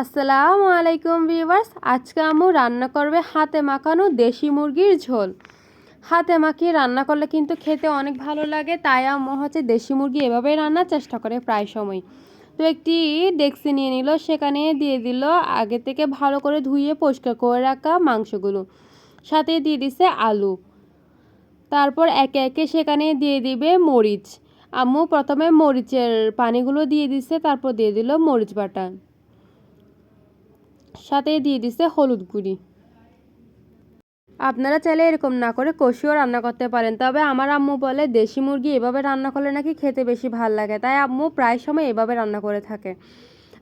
আসসালামু আলাইকুম ভিউয়ার্স। আজকে আম্মু রান্না করবে হাতে মাখানো দেশি মুরগির ঝোল। হাতে মাখিয়ে রান্না করলে কিন্তু খেতে অনেক ভালো লাগে, তাই আম্মু হচ্ছে দেশি মুরগি এভাবেই রান্নার চেষ্টা করে প্রায় সময়। তো একটি ডেক্সি নিয়ে নিল, সেখানে দিয়ে দিল আগে থেকে ভালো করে ধুয়ে পরিষ্কার করে রাখা মাংসগুলো। সাথে দিয়ে দিছে আলু। তারপর একে একে সেখানে দিয়ে দিবে মরিচ। আম্মু প্রথমে মরিচের পানিগুলো দিয়ে দিছে, তারপর দিয়ে দিল মরিচ বাটা। সাথে দিয়ে দিছে হলুদ গুঁড়ি। আপনারা চাইলে এরকম না করে কষিও রান্না করতে পারেন, তবে আমার আম্মু বলে দেশি মুরগি এভাবে রান্না করলে নাকি খেতে বেশি ভালো লাগে, তাই আম্মু প্রায় সময় এভাবে রান্না করে থাকে।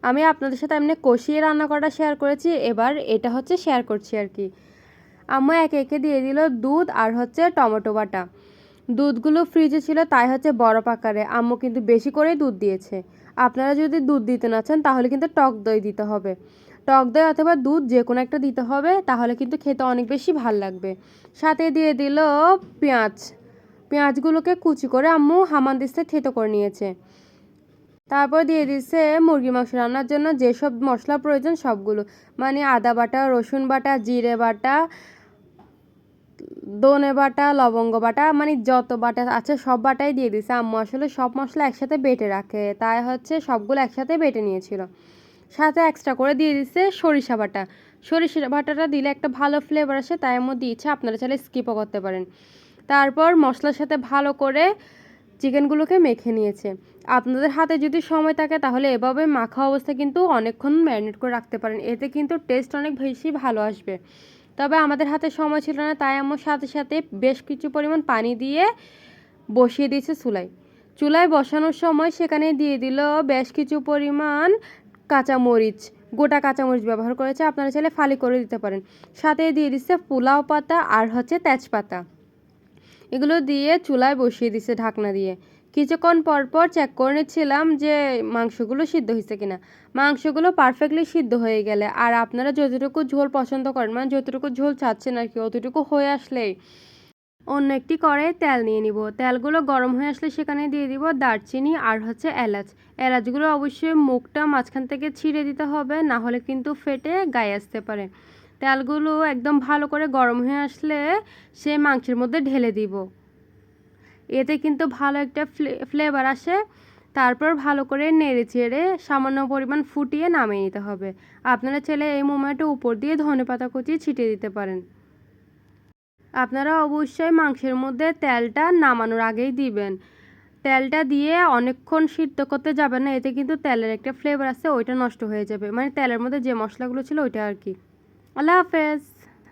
আমি আপনাদের সাথে এমনি কষিয়ে রান্না করাটা শেয়ার করেছি, এবার এটা হচ্ছে শেয়ার করছি আর কি। আম্মু একে একে দিয়ে দিল দুধ আর হচ্ছে টমেটো বাটা। দুধগুলো ফ্রিজে ছিল, তাই হচ্ছে বরফ আকারে। আম্মু কিন্তু বেশি করেই দুধ দিয়েছে। আপনারা যদি দুধ দিতে না চান, তাহলে কিন্তু টক দই দিতে হবে। টক দই অথবা দুধ যে কোনো একটা দিতে হবে, তাহলে কিন্তু খেতে অনেক বেশি ভালো লাগবে। সাথে দিয়ে দিল পেঁয়াজ। পেঁয়াজগুলোকে কুচি করে আম্মু হামান দিস্তে থেতো করে নিয়েছে। তারপর দিয়ে দিচ্ছে মুরগি মাংস রান্নার জন্য যেসব মশলা প্রয়োজন সবগুলো মানে আদা বাটা, রসুন বাটা, জিরে বাটা দনে বাটা, লবঙ্গ বাটা মানে যত বাটা আছে সব বাটাই দিয়ে দিছে। আম্মু আসলে সব মশলা একসাথে বেটে রাখে, তাই হচ্ছে সবগুলো একসাথে বেটে নিয়েছিল। সাথে এক্সট্রা করে দিয়ে দিচ্ছে সরিষা বাটা। সরিষা বাটাটা দিলে একটা ভালো ফ্লেভার আসে, তাই আম্মু দিয়েছে আপনারা চাইলে স্কিপও করতে পারেন। তারপর মশলার সাথে ভালো করে চিকেনগুলোকে মেখে নিয়েছে। আপনাদের হাতে যদি সময় থাকে তাহলে এভাবে মাখা অবস্থায় কিন্তু অনেকক্ষণ ম্যারিনেট করে রাখতে পারেন, এতে কিন্তু টেস্ট অনেক বেশি ভালো আসবে। তবে আমাদের হাতে সময় ছিল না, তাই আমার সাথে সাথে বেশ কিছু পরিমাণ পানি দিয়ে বসিয়ে দিয়েছে চুলায়। চুলায় বসানোর সময় সেখানে দিয়ে দিল বেশ কিছু পরিমাণ কাঁচামরিচ, গোটা কাঁচামরিচ ব্যবহার করেছে, আপনারা চাইলে ফালি করে দিতে পারেন। সাথে দিয়ে দিচ্ছে পোলাও পাতা আর হচ্ছে তেজপাতা। এগুলো দিয়ে চুলায় বসিয়ে দিছে ঢাকনা দিয়ে। কিছুক্ষণ পর পর চেক করে নিচ্ছিলাম যে মাংসগুলো সিদ্ধ হয়েছে কিনা। মাংসগুলো পারফেক্টলি সিদ্ধ হয়ে গেলে আর আপনারা যতটুকু ঝোল পছন্দ করেন মানে যতটুকু ঝোল চাচ্ছেন আর কি, অতটুকু হয়ে আসলেই অন্য একটি করে তেল নিয়ে নিব। তেলগুলো গরম হয়ে আসলে সেখানে দিয়ে দিব দারচিনি আর হচ্ছে এলাচ। এলাচগুলো অবশ্যই মুখটা মাঝখান থেকে ছিঁড়ে দিতে হবে, না হলে কিন্তু ফেটে গায়ে আসতে পারে। তেলগুলো একদম ভালো করে গরম হয়ে আসলে সে মাংসের মধ্যে ঢেলে দিব। এতে কিন্তু ভালো একটা ফ্লেভার আসে। তারপর ভালো করে নেড়ে চেড়ে সামান্য পরিমাণ ফুটিয়ে নামিয়ে নিতে হবে। আপনারা চাইলে এই মোমেন্টে উপর দিয়ে ধনে পাতা কুচিয়ে ছিটিয়ে দিতে পারেন। আপনারা অবশ্যই মাংসের মধ্যে তেলটা নামানোর আগেই দিবেন। তেলটা দিয়ে অনেকক্ষণ সিদ্ধ করতে যাবেন না, এতে কিন্তু তেলের একটা ফ্লেভার আছে, ওইটা নষ্ট হয়ে যাবে। মানে তেলের মধ্যে যে মশলাগুলো ছিল ওইটা আর কি। আল্লাহ হাফেজ।